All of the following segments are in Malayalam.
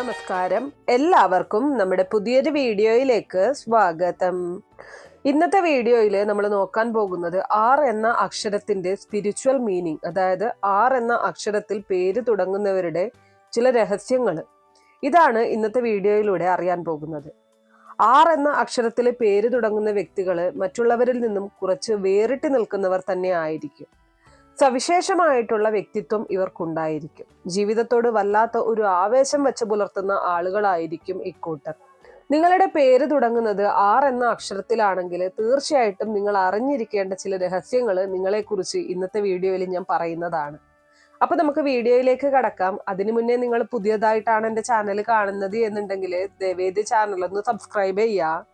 നമസ്കാരം. എല്ലാവർക്കും നമ്മുടെ പുതിയൊരു വീഡിയോയിലേക്ക് സ്വാഗതം. ഇന്നത്തെ വീഡിയോയിൽ നമ്മൾ നോക്കാൻ പോകുന്നത് ആർ എന്ന അക്ഷരത്തിന്റെ സ്പിരിച്വൽ മീനിങ് അതായത് ആർ എന്ന അക്ഷരത്തിൽ പേര് തുടങ്ങുന്നവരുടെ ചില രഹസ്യങ്ങൾ ഇതാണ് ഇന്നത്തെ വീഡിയോയിലൂടെ അറിയാൻ പോകുന്നത്. ആർ എന്ന അക്ഷരത്തിൽ പേര് തുടങ്ങുന്ന വ്യക്തികൾ മറ്റുള്ളവരിൽ നിന്നും കുറച്ച് വേറിട്ട് നിൽക്കുന്നവർ തന്നെ ആയിരിക്കും. സവിശേഷമായിട്ടുള്ള വ്യക്തിത്വം ഇവർക്കുണ്ടായിരിക്കും. ജീവിതത്തോട് വല്ലാത്ത ഒരു ആവേശം വെച്ച് പുലർത്തുന്ന ആളുകളായിരിക്കും ഇക്കൂട്ടർ. നിങ്ങളുടെ പേര് തുടങ്ങുന്നത് ആർ എന്ന അക്ഷരത്തിലാണെങ്കിൽ തീർച്ചയായിട്ടും നിങ്ങൾ അറിഞ്ഞിരിക്കേണ്ട ചില രഹസ്യങ്ങൾ നിങ്ങളെക്കുറിച്ച് ഇന്നത്തെ വീഡിയോയിൽ ഞാൻ പറയുന്നതാണ്. അപ്പൊ നമുക്ക് വീഡിയോയിലേക്ക് കടക്കാം. അതിനു മുന്നേ നിങ്ങൾ പുതിയതായിട്ടാണ് എന്റെ ചാനൽ കാണുന്നത് എന്നുണ്ടെങ്കിൽ ദേവേദി ചാനൽ ഒന്ന് സബ്സ്ക്രൈബ് ചെയ്യുക.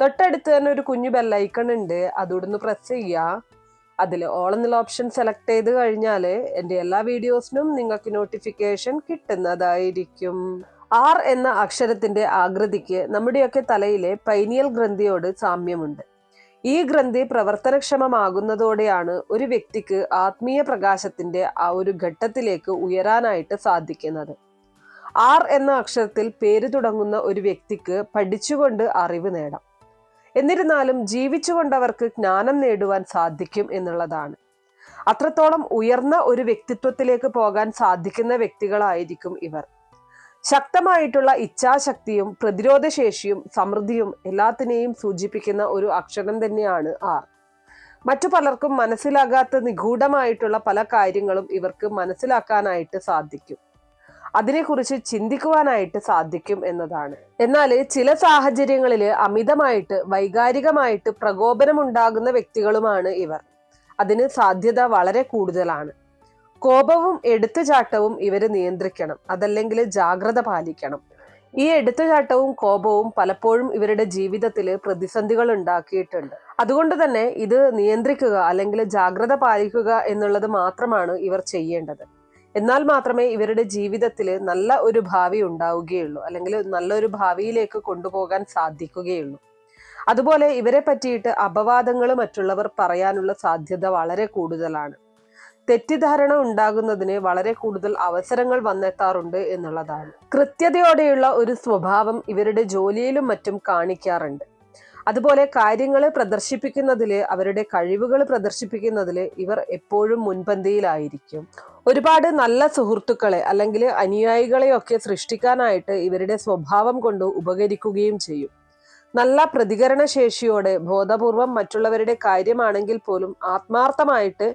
തൊട്ടടുത്ത് തന്നെ ഒരു കുഞ്ഞു ബെല്ലൈക്കൺ ഉണ്ട്. അതോടൊന്ന് പ്രസ് ചെയ്യുക. അതിൽ ഓൾ എന്നുള്ള ഓപ്ഷൻ സെലക്ട് ചെയ്ത് കഴിഞ്ഞാൽ എന്റെ എല്ലാ വീഡിയോസിനും നിങ്ങൾക്ക് നോട്ടിഫിക്കേഷൻ കിട്ടുന്നതായിരിക്കും. ആർ എന്ന അക്ഷരത്തിന്റെ ആകൃതിക്ക് നമ്മുടെയൊക്കെ തലയിലെ പൈനിയൽ ഗ്രന്ഥിയോട് സാമ്യമുണ്ട്. ഈ ഗ്രന്ഥി പ്രവർത്തനക്ഷമമാകുന്നതോടെയാണ് ഒരു വ്യക്തിക്ക് ആത്മീയ പ്രകാശത്തിന്റെ ആ ഒരു ഘട്ടത്തിലേക്ക് ഉയരാനായിട്ട് സാധിക്കുന്നത്. ആർ എന്ന അക്ഷരത്തിൽ പേര് തുടങ്ങുന്ന ഒരു വ്യക്തിക്ക് പഠിച്ചുകൊണ്ട് അറിവ് നേടാം. എന്നിരുന്നാലും ജീവിച്ചുകൊണ്ടവർക്ക് ജ്ഞാനം നേടുവാൻ സാധിക്കും എന്നുള്ളതാണ്. അത്രത്തോളം ഉയർന്ന ഒരു വ്യക്തിത്വത്തിലേക്ക് പോകാൻ സാധിക്കുന്ന വ്യക്തികളായിരിക്കും ഇവർ. ശക്തമായിട്ടുള്ള ഇച്ഛാശക്തിയും പ്രതിരോധശേഷിയും സമൃദ്ധിയും എല്ലാത്തിനെയും സൂചിപ്പിക്കുന്ന ഒരു അക്ഷരം തന്നെയാണ് ആർ. മറ്റു പലർക്കും മനസ്സിലാകാത്ത നിഗൂഢമായിട്ടുള്ള പല കാര്യങ്ങളും ഇവർക്ക് മനസ്സിലാക്കാനായിട്ട് സാധിക്കും. അതിനെക്കുറിച്ച് ചിന്തിക്കുവാനായിട്ട് സാധിക്കും എന്നതാണ്. എന്നാൽ ചില സാഹചര്യങ്ങളിൽ അമിതമായിട്ട് വൈകാരികമായിട്ട് പ്രകോപനമുണ്ടാകുന്ന വ്യക്തികളുമാണ് ഇവർ. അതിന് സാധ്യത വളരെ കൂടുതലാണ്. കോപവും എടുത്തുചാട്ടവും ഇവർ നിയന്ത്രിക്കണം. അതല്ലെങ്കിൽ ജാഗ്രത പാലിക്കണം. ഈ എടുത്തുചാട്ടവും കോപവും പലപ്പോഴും ഇവരുടെ ജീവിതത്തിൽ പ്രതിസന്ധികൾ ഉണ്ടാക്കിയിട്ടുണ്ട്. അതുകൊണ്ട് തന്നെ ഇത് നിയന്ത്രിക്കുക അല്ലെങ്കിൽ ജാഗ്രത പാലിക്കുക എന്നുള്ളത് മാത്രമാണ് ഇവർ ചെയ്യേണ്ടത്. എന്നാൽ മാത്രമേ ഇവരുടെ ജീവിതത്തിൽ നല്ല ഒരു ഭാവി ഉണ്ടാവുകയുള്ളൂ. അല്ലെങ്കിൽ നല്ലൊരു ഭാവിയിലേക്ക് കൊണ്ടുപോകാൻ സാധിക്കുകയുള്ളൂ. അതുപോലെ ഇവരെ പറ്റിയിട്ട് അപവാദങ്ങൾ മറ്റുള്ളവർ പറയാനുള്ള സാധ്യത വളരെ കൂടുതലാണ്. തെറ്റിദ്ധാരണ ഉണ്ടാകുന്നതിന് വളരെ കൂടുതൽ അവസരങ്ങൾ വന്നെത്താറുണ്ട് എന്നുള്ളതാണ്. കൃത്യതയോടെയുള്ള ഒരു സ്വഭാവം ഇവരുടെ ജോലിയിലും മറ്റും കാണിക്കാറുണ്ട്. അതുപോലെ കാര്യങ്ങളെ പ്രദർശിപ്പിക്കുന്നതിൽ അവരുടെ കഴിവുകൾ പ്രദർശിപ്പിക്കുന്നതിൽ ഇവർ എപ്പോഴും മുൻപന്തിയിലായിരിക്കും. ഒരുപാട് നല്ല സുഹൃത്തുക്കളെ അല്ലെങ്കിൽ അനുയായികളെയൊക്കെ സൃഷ്ടിക്കാനായിട്ട് ഇവരുടെ സ്വഭാവം കൊണ്ട് ഉപകരിക്കുകയും ചെയ്യും. നല്ല പ്രതികരണ ശേഷിയോടെ ബോധപൂർവം മറ്റുള്ളവരുടെ കാര്യമാണെങ്കിൽ പോലും ആത്മാർത്ഥമായിട്ട്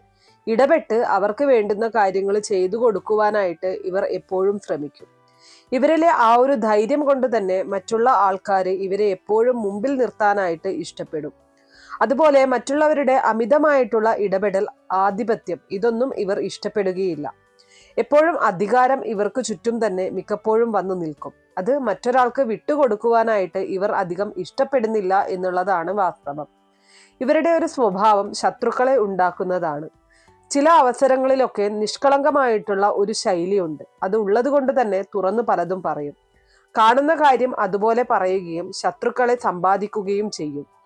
ഇടപെട്ട് അവർക്ക് വേണ്ടുന്ന കാര്യങ്ങൾ ചെയ്തു കൊടുക്കുവാനായിട്ട് ഇവർ എപ്പോഴും ശ്രമിക്കും. ഇവരിലെ ആ ഒരു ധൈര്യം കൊണ്ട് തന്നെ മറ്റുള്ള ആൾക്കാർ ഇവരെ എപ്പോഴും മുമ്പിൽ നിർത്താനായിട്ട് ഇഷ്ടപ്പെടും. അതുപോലെ മറ്റുള്ളവരുടെ അമിതമായിട്ടുള്ള ഇടപെടൽ ആധിപത്യം ഇതൊന്നും ഇവർ ഇഷ്ടപ്പെടുകയില്ല. എപ്പോഴും അധികാരം ഇവർക്ക് ചുറ്റും തന്നെ മിക്കപ്പോഴും വന്നു നിൽക്കും. അത് മറ്റൊരാൾക്ക് വിട്ടുകൊടുക്കുവാനായിട്ട് ഇവർ അധികം ഇഷ്ടപ്പെടുന്നില്ല എന്നുള്ളതാണ് വാസ്തവം. ഇവരുടെ ഒരു സ്വഭാവം ശത്രുക്കളെ ഉണ്ടാക്കുന്നതാണ്. ചില അവസരങ്ങളിലൊക്കെ നിഷ്കളങ്കമായിട്ടുള്ള ഒരു ശൈലിയുണ്ട്. അത് ഉള്ളതുകൊണ്ട് തന്നെ തുറന്നു പലതും പറയും. കാണുന്ന കാര്യം അതുപോലെ പറയുകയും ശത്രുക്കളെ സമ്പാദിക്കുകയും ചെയ്യും.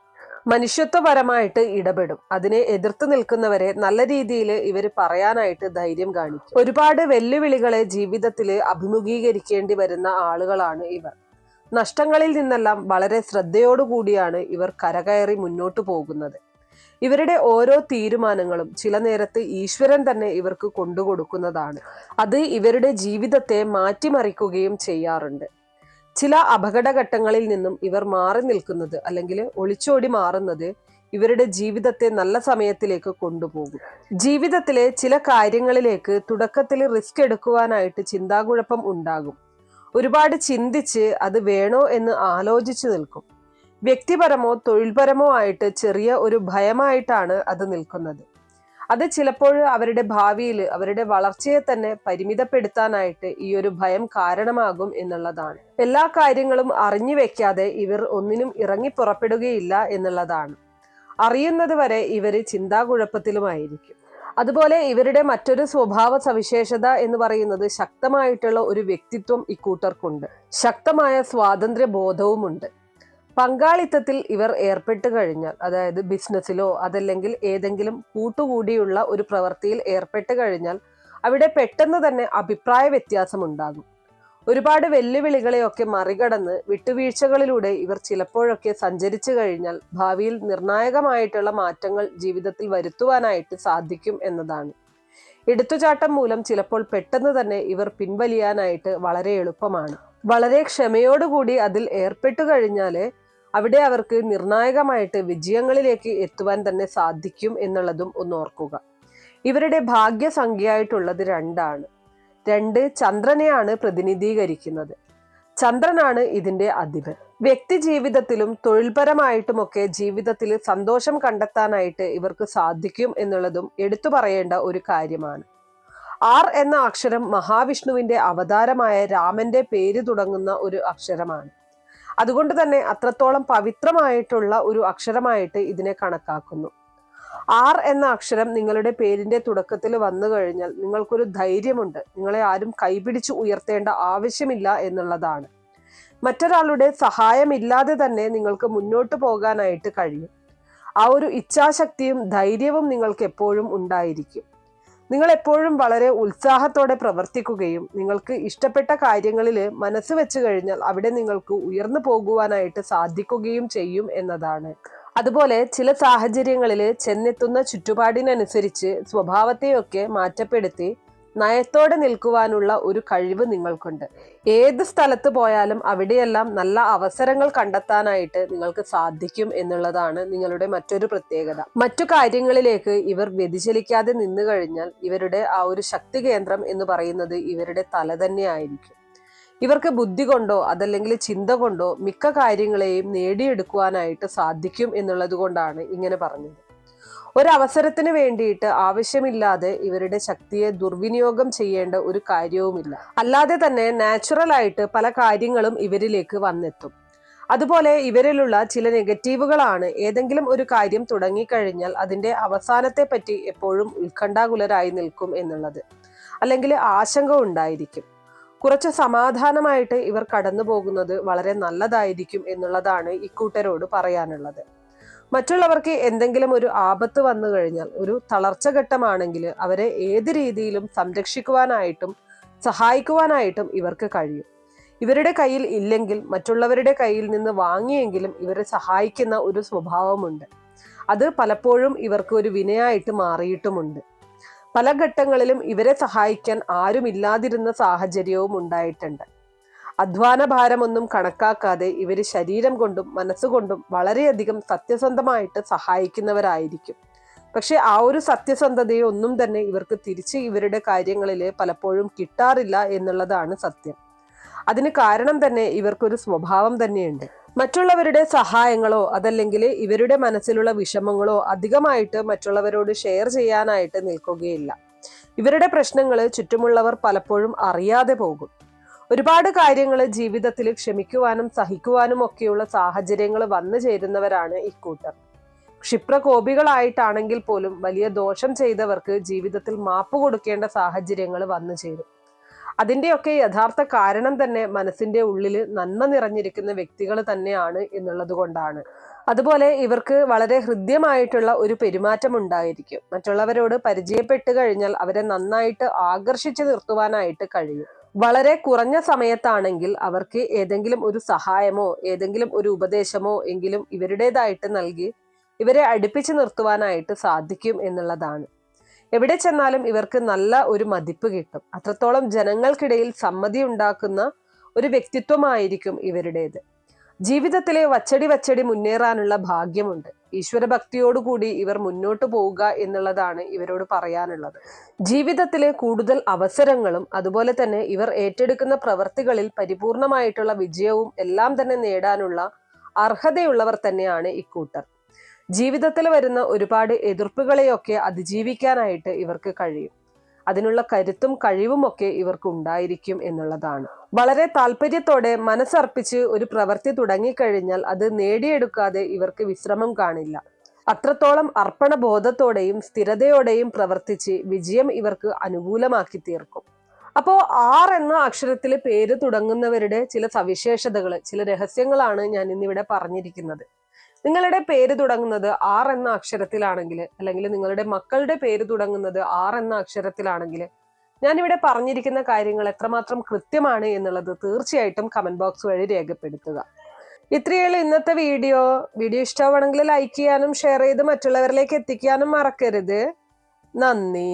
മനുഷ്യത്വപരമായിട്ട് ഇടപെടും. അതിനെ എതിർത്ത് നിൽക്കുന്നവരെ നല്ല രീതിയിൽ ഇവർ പറയാനായിട്ട് ധൈര്യം കാണിക്കും. ഒരുപാട് വെല്ലുവിളികളെ ജീവിതത്തിൽ അഭിമുഖീകരിക്കേണ്ടി വരുന്ന ആളുകളാണ് ഇവർ. നഷ്ടങ്ങളിൽ നിന്നെല്ലാം വളരെ ശ്രദ്ധയോടുകൂടിയാണ് ഇവർ കരകയറി മുന്നോട്ടു പോകുന്നത്. ഇവരുടെ ഓരോ തീരുമാനങ്ങളും ചില നേരത്ത് ഈശ്വരൻ തന്നെ ഇവർക്ക് കൊണ്ടുകൊടുക്കുന്നതാണ്. അത് ഇവരുടെ ജീവിതത്തെ മാറ്റിമറിക്കുകയും ചെയ്യാറുണ്ട്. ചില അപകടഘട്ടങ്ങളിൽ നിന്നും ഇവർ മാറി നിൽക്കുന്നത് അല്ലെങ്കിൽ ഒളിച്ചോടി മാറുന്നത് ഇവരുടെ ജീവിതത്തെ നല്ല സമയത്തിലേക്ക് കൊണ്ടുപോകും. ജീവിതത്തിലെ ചില കാര്യങ്ങളിലേക്ക് തുടക്കത്തിൽ റിസ്ക് എടുക്കുവാനായിട്ട് ചിന്താകുഴപ്പം ഉണ്ടാകും. ഒരുപാട് ചിന്തിച്ച് അത് വേണോ എന്ന് ആലോചിച്ചു നിൽക്കും. വ്യക്തിപരമോ തൊഴിൽപരമോ ആയിട്ട് ചെറിയ ഒരു ഭയമായിട്ടാണ് അത് നിൽക്കുന്നത്. അത് ചിലപ്പോൾ അവരുടെ ഭാവിയിൽ അവരുടെ വളർച്ചയെ തന്നെ പരിമിതപ്പെടുത്താനായിട്ട് ഈ ഒരു ഭയം കാരണമാകും എന്നുള്ളതാണ്. എല്ലാ കാര്യങ്ങളും അറിഞ്ഞു വെക്കാതെ ഇവർ ഒന്നിനും ഇറങ്ങി പുറപ്പെടുകയില്ല എന്നുള്ളതാണ്. അറിയുന്നത് വരെ ഇവർ ചിന്താകുഴപ്പത്തിലുമായിരിക്കും. അതുപോലെ ഇവരുടെ മറ്റൊരു സ്വഭാവ സവിശേഷത എന്ന് പറയുന്നത് ശക്തമായിട്ടുള്ള ഒരു വ്യക്തിത്വം ഇക്കൂട്ടർക്കുണ്ട് ശക്തമായ സ്വാതന്ത്ര്യ ബോധവുമുണ്ട് പങ്കാളിത്തത്തിൽ ഇവർ ഏർപ്പെട്ട് കഴിഞ്ഞാൽ അതായത് ബിസിനസ്സിലോ അതല്ലെങ്കിൽ ഏതെങ്കിലും കൂട്ടുകൂടിയുള്ള ഒരു പ്രവൃത്തിയിൽ ഏർപ്പെട്ട് കഴിഞ്ഞാൽ അവിടെ പെട്ടെന്ന് തന്നെ അഭിപ്രായ വ്യത്യാസം ഉണ്ടാകും. ഒരുപാട് വെല്ലുവിളികളെയൊക്കെ മറികടന്ന് വിട്ടുവീഴ്ചകളിലൂടെ ഇവർ ചിലപ്പോഴൊക്കെ സഞ്ചരിച്ചു കഴിഞ്ഞാൽ ഭാവിയിൽ നിർണായകമായിട്ടുള്ള മാറ്റങ്ങൾ ജീവിതത്തിൽ വരുത്തുവാനായിട്ട് സാധിക്കും എന്നതാണ്. എടുത്തുചാട്ടം മൂലം ചിലപ്പോൾ പെട്ടെന്ന് തന്നെ ഇവർ പിൻവലിയാനായിട്ട് വളരെ എളുപ്പമാണ്. വളരെ ക്ഷമയോടുകൂടി അതിൽ ഏർപ്പെട്ടു കഴിഞ്ഞാൽ അവിടെ അവർക്ക് നിർണായകമായിട്ട് വിജയങ്ങളിലേക്ക് എത്തുവാൻ തന്നെ സാധിക്കും എന്നുള്ളതും ഒന്ന് ഓർക്കുക. ഇവരുടെ ഭാഗ്യസംഖ്യയായിട്ടുള്ളത് രണ്ടാണ്. രണ്ട് ചന്ദ്രനെയാണ് പ്രതിനിധീകരിക്കുന്നത്. ചന്ദ്രനാണ് ഇതിന്റെ അധിപൻ. വ്യക്തി ജീവിതത്തിലും തൊഴിൽപരമായിട്ടുമൊക്കെ ജീവിതത്തിൽ സന്തോഷം കണ്ടെത്താനായിട്ട് ഇവർക്ക് സാധിക്കും എന്നുള്ളതും എടുത്തു പറയേണ്ട ഒരു കാര്യമാണ്. ആർ എന്ന അക്ഷരം മഹാവിഷ്ണുവിന്റെ അവതാരമായ രാമന്റെ പേര് തുടങ്ങുന്ന ഒരു അക്ഷരമാണ്. അതുകൊണ്ട് തന്നെ അത്രത്തോളം പവിത്രമായിട്ടുള്ള ഒരു അക്ഷരമായിട്ട് ഇതിനെ കണക്കാക്കുന്നു. ആർ എന്ന അക്ഷരം നിങ്ങളുടെ പേരിന്റെ തുടക്കത്തിൽ വന്നു കഴിഞ്ഞാൽ നിങ്ങൾക്കൊരു ധൈര്യമുണ്ട്. നിങ്ങളെ ആരും കൈപിടിച്ച് ഉയർത്തേണ്ട ആവശ്യമില്ല എന്നുള്ളതാണ്. മറ്റൊരാളുടെ സഹായമില്ലാതെ തന്നെ നിങ്ങൾക്ക് മുന്നോട്ട് പോകാനായിട്ട് കഴിയും. ആ ഒരു ഇച്ഛാശക്തിയും ധൈര്യവും നിങ്ങൾക്ക് എപ്പോഴും ഉണ്ടായിരിക്കും. നിങ്ങൾ എപ്പോഴും വളരെ ഉത്സാഹത്തോടെ പ്രവർത്തിക്കുകയും നിങ്ങൾക്ക് ഇഷ്ടപ്പെട്ട കാര്യങ്ങളിൽ മനസ്സ് വെച്ച് കഴിഞ്ഞാൽ അവിടെ നിങ്ങൾക്ക് ഉയർന്നു പോകുവാനായിട്ട് സാധിക്കുകയും ചെയ്യും എന്നതാണ്. അതുപോലെ ചില സാഹചര്യങ്ങളിൽ ചെന്നെത്തുന്ന ചുറ്റുപാടിനനുസരിച്ച് സ്വഭാവത്തെയൊക്കെ മാറ്റപ്പെടുത്തി നയത്തോടെ നിൽക്കുവാനുള്ള ഒരു കഴിവ് നിങ്ങൾക്കുണ്ട്. ഏത് സ്ഥലത്ത് പോയാലും അവിടെയെല്ലാം നല്ല അവസരങ്ങൾ കണ്ടെത്താനായിട്ട് നിങ്ങൾക്ക് സാധിക്കും എന്നുള്ളതാണ് നിങ്ങളുടെ മറ്റൊരു പ്രത്യേകത. മറ്റു കാര്യങ്ങളിലേക്ക് ഇവർ വ്യതിചലിക്കാതെ നിന്നു കഴിഞ്ഞാൽ ഇവരുടെ ആ ഒരു ശക്തി കേന്ദ്രം എന്ന് പറയുന്നത് ഇവരുടെ തല തന്നെ ആയിരിക്കും. ഇവർക്ക് ബുദ്ധി കൊണ്ടോ അതല്ലെങ്കിൽ ചിന്ത കൊണ്ടോ മിക്ക കാര്യങ്ങളെയും നേടിയെടുക്കുവാനായിട്ട് സാധിക്കും എന്നുള്ളത് കൊണ്ടാണ് ഇങ്ങനെ പറഞ്ഞത്. ഒരവസരത്തിന് വേണ്ടിയിട്ട് ആവശ്യമില്ലാതെ ഇവരുടെ ശക്തിയെ ദുർവിനിയോഗം ചെയ്യേണ്ട ഒരു കാര്യവുമില്ല. അല്ലാതെ തന്നെ നാച്ചുറൽ ആയിട്ട് പല കാര്യങ്ങളും ഇവരിലേക്ക് വന്നെത്തും. അതുപോലെ ഇവരിലുള്ള ചില നെഗറ്റീവുകളാണ് ഏതെങ്കിലും ഒരു കാര്യം തുടങ്ങിക്കഴിഞ്ഞാൽ അതിന്റെ അവസാനത്തെ പറ്റി എപ്പോഴും ഉത്കണ്ഠാകുലരായി നിൽക്കും എന്നുള്ളത്. അല്ലെങ്കിൽ ആശങ്ക ഉണ്ടായിരിക്കും. കുറച്ച് സമാധാനമായിട്ട് ഇവർ കടന്നു പോകുന്നത് വളരെ നല്ലതായിരിക്കും എന്നുള്ളതാണ് ഇക്കൂട്ടരോട് പറയാനുള്ളത്. മറ്റുള്ളവർക്ക് എന്തെങ്കിലും ഒരു ആപത്ത് വന്നു കഴിഞ്ഞാൽ ഒരു തളർച്ച ഘട്ടമാണെങ്കിൽ അവരെ ഏത് രീതിയിലും സംരക്ഷിക്കുവാനായിട്ടും സഹായിക്കുവാനായിട്ടും ഇവർക്ക് കഴിയും. ഇവരുടെ കയ്യിൽ ഇല്ലെങ്കിൽ മറ്റുള്ളവരുടെ കയ്യിൽ നിന്ന് വാങ്ങിയെങ്കിലും ഇവരെ സഹായിക്കുന്ന ഒരു സ്വഭാവമുണ്ട്. അത് പലപ്പോഴും ഇവർക്ക് ഒരു വിനയായിട്ട് മാറിയിട്ടുമുണ്ട്. പല ഘട്ടങ്ങളിലും ഇവരെ സഹായിക്കാൻ ആരുമില്ലാതിരുന്ന സാഹചര്യവും ഉണ്ടായിട്ടുണ്ട്. അധ്വാന ഭാരമൊന്നും കണക്കാക്കാതെ ഇവർ ശരീരം കൊണ്ടും മനസ്സുകൊണ്ടും വളരെയധികം സത്യസന്ധമായിട്ട് സഹായിക്കുന്നവരായിരിക്കും. പക്ഷെ ആ ഒരു സത്യസന്ധതയെ ഒന്നും തന്നെ ഇവർക്ക് തിരിച്ച് ഇവരുടെ കാര്യങ്ങളിൽ പലപ്പോഴും കിട്ടാറില്ല എന്നുള്ളതാണ് സത്യം. അതിന് കാരണം തന്നെ ഇവർക്കൊരു സ്വഭാവം തന്നെയുണ്ട്. മറ്റുള്ളവരുടെ സഹായങ്ങളോ അതല്ലെങ്കിൽ ഇവരുടെ മനസ്സിലുള്ള വിഷമങ്ങളോ അധികമായിട്ട് മറ്റുള്ളവരോട് ഷെയർ ചെയ്യാനായിട്ട് നിൽക്കുകയില്ല. ഇവരുടെ പ്രശ്നങ്ങൾ ചുറ്റുമുള്ളവർ പലപ്പോഴും അറിയാതെ പോകും. ഒരുപാട് കാര്യങ്ങൾ ജീവിതത്തിൽ ക്ഷമിക്കുവാനും സഹിക്കുവാനും ഒക്കെയുള്ള സാഹചര്യങ്ങൾ വന്നു ചേരുന്നവരാണ് ഇക്കൂട്ടർ ക്ഷിപ്രകോപികളായിട്ടാണെങ്കിൽ പോലും വലിയ ദോഷം ചെയ്തവർക്ക് ജീവിതത്തിൽ മാപ്പ് കൊടുക്കേണ്ട സാഹചര്യങ്ങൾ വന്നു ചേരും. അതിന്റെയൊക്കെ യഥാർത്ഥ കാരണം തന്നെ മനസ്സിന്റെ ഉള്ളിൽ നന്മ നിറഞ്ഞിരിക്കുന്ന വ്യക്തികൾ തന്നെയാണ് എന്നുള്ളത് കൊണ്ടാണ്. അതുപോലെ ഇവർക്ക് വളരെ ഹൃദ്യമായിട്ടുള്ള ഒരു പെരുമാറ്റം ഉണ്ടായിരിക്കും. മറ്റുള്ളവരോട് പരിചയപ്പെട്ട് കഴിഞ്ഞാൽ അവരെ നന്നായിട്ട് ആകർഷിച്ചു നിർത്തുവാനായിട്ട് കഴിയും. വളരെ കുറഞ്ഞ സമയത്താണെങ്കിൽ അവർക്ക് ഏതെങ്കിലും ഒരു സഹായമോ ഏതെങ്കിലും ഒരു ഉപദേശമോ എങ്കിലും ഇവരുടേതായിട്ട് നൽകി ഇവരെ അടുപ്പിച്ചു നിർത്തുവാനായിട്ട് സാധിക്കും എന്നുള്ളതാണ്. എവിടെ ചെന്നാലും ഇവർക്ക് നല്ല ഒരു മതിപ്പ് കിട്ടും. അത്രത്തോളം ജനങ്ങൾക്കിടയിൽ സമ്മതി ഉണ്ടാക്കുന്ന ഒരു വ്യക്തിത്വമായിരിക്കും ഇവരുടേത്. ജീവിതത്തിലെ വച്ചടി വച്ചടി മുന്നേറാനുള്ള ഭാഗ്യമുണ്ട്. ഈശ്വരഭക്തിയോടുകൂടി ഇവർ മുന്നോട്ട് പോവുക എന്നുള്ളതാണ് ഇവരോട് പറയാനുള്ളത്. ജീവിതത്തിലെ കൂടുതൽ അവസരങ്ങളും അതുപോലെ തന്നെ ഇവർ ഏറ്റെടുക്കുന്ന പ്രവർത്തികളിൽ പരിപൂർണമായിട്ടുള്ള വിജയവും എല്ലാം തന്നെ നേടാനുള്ള അർഹതയുള്ളവർ തന്നെയാണ് ഇക്കൂട്ടർ ജീവിതത്തിൽ വരുന്ന ഒരുപാട് എതിർപ്പുകളെയൊക്കെ അതിജീവിക്കാനായിട്ട് ഇവർക്ക് കഴിയും. അതിനുള്ള കരുത്തും കഴിവുമൊക്കെ ഇവർക്ക് ഉണ്ടായിരിക്കും എന്നുള്ളതാണ്. വളരെ താല്പര്യത്തോടെ മനസ്സർപ്പിച്ച് ഒരു പ്രവൃത്തി തുടങ്ങിക്കഴിഞ്ഞാൽ അത് നേടിയെടുക്കാതെ ഇവർക്ക് വിശ്രമം കാണില്ല. അത്രത്തോളം അർപ്പണബോധത്തോടെയും സ്ഥിരതയോടെയും പ്രവർത്തിച്ച് വിജയം ഇവർക്ക് അനുകൂലമാക്കി തീർക്കും. അപ്പോ ആർ എന്ന അക്ഷരത്തിൽ പേര് തുടങ്ങുന്നവരുടെ ചില സവിശേഷതകൾ ചില രഹസ്യങ്ങളാണ് ഞാൻ ഇന്നിവിടെ പറഞ്ഞിരിക്കുന്നത്. നിങ്ങളുടെ പേര് തുടങ്ങുന്നത് ആർ എന്ന അക്ഷരത്തിലാണെങ്കിൽ അല്ലെങ്കിൽ നിങ്ങളുടെ മക്കളുടെ പേര് തുടങ്ങുന്നത് ആർ എന്ന അക്ഷരത്തിലാണെങ്കിൽ ഞാനിവിടെ പറഞ്ഞിരിക്കുന്ന കാര്യങ്ങൾ എത്രമാത്രം കൃത്യമാണ് എന്നുള്ളത് തീർച്ചയായിട്ടും കമന്റ് ബോക്സ് വഴി രേഖപ്പെടുത്തുക. ഇത്രയുള്ള ഇന്നത്തെ വീഡിയോ. വീഡിയോ ഇഷ്ടമാണെങ്കിൽ ലൈക്ക് ചെയ്യാനും ഷെയർ ചെയ്ത് മറ്റുള്ളവരിലേക്ക് എത്തിക്കാനും മറക്കരുത്. നന്ദി.